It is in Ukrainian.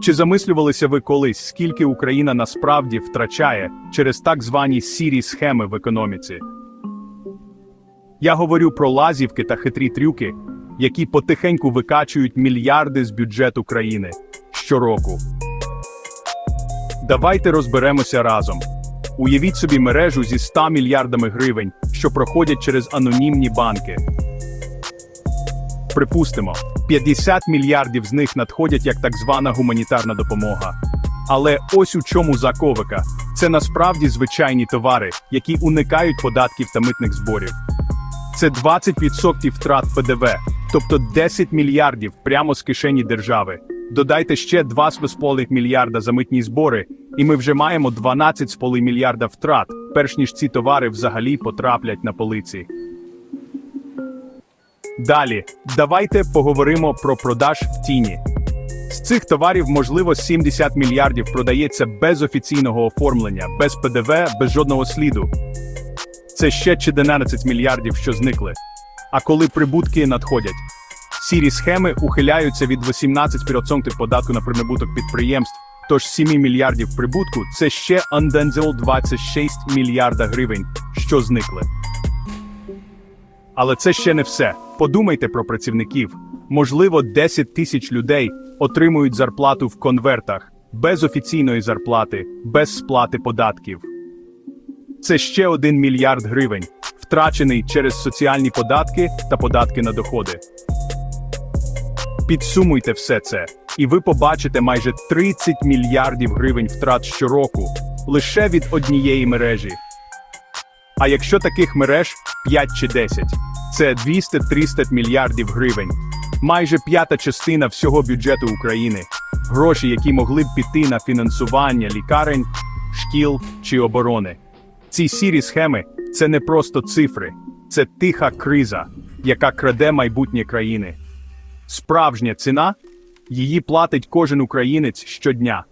Чи замислювалися ви колись, скільки Україна насправді втрачає через так звані сірі схеми в економіці? Я говорю про лазівки та хитрі трюки, які потихеньку викачують мільярди з бюджету країни щороку. Давайте розберемося разом. Уявіть собі мережу зі 100 мільярдами гривень, що проходять через анонімні банки. Припустимо, 50 мільярдів з них надходять як так звана гуманітарна допомога. Але ось у чому заковика це насправді звичайні товари, які уникають податків та митних зборів. Це 20% втрат ПДВ, тобто 10 мільярдів прямо з кишені держави. Додайте ще 2,5 мільярда за митні збори, і ми вже маємо 12,5 мільярда втрат, перш ніж ці товари взагалі потраплять на полиці. Далі, давайте поговоримо про продаж в тіні. З цих товарів, можливо, 70 мільярдів продається без офіційного оформлення, без ПДВ, без жодного сліду. Це ще 14 мільярдів, що зникли. А коли прибутки надходять, сірі схеми ухиляються від 18% податку на прибуток підприємств, тож 7 мільярдів прибутку це ще андензел 26 мільярда гривень, що зникли. Але це ще не все. Подумайте про працівників. Можливо, 10 тисяч людей отримують зарплату в конвертах, без офіційної зарплати, без сплати податків. Це ще один мільярд гривень, втрачений через соціальні податки та податки на доходи. Підсумуйте все це, і ви побачите майже 30 мільярдів гривень втрат щороку лише від однієї мережі. А якщо таких мереж 5 чи 10, це 200-300 мільярдів гривень, майже п'ята частина всього бюджету України, гроші, які могли б піти на фінансування лікарень, шкіл чи оборони. Ці сірі схеми це не просто цифри, це тиха криза, яка краде майбутнє країни. Справжня ціна її платить кожен українець щодня.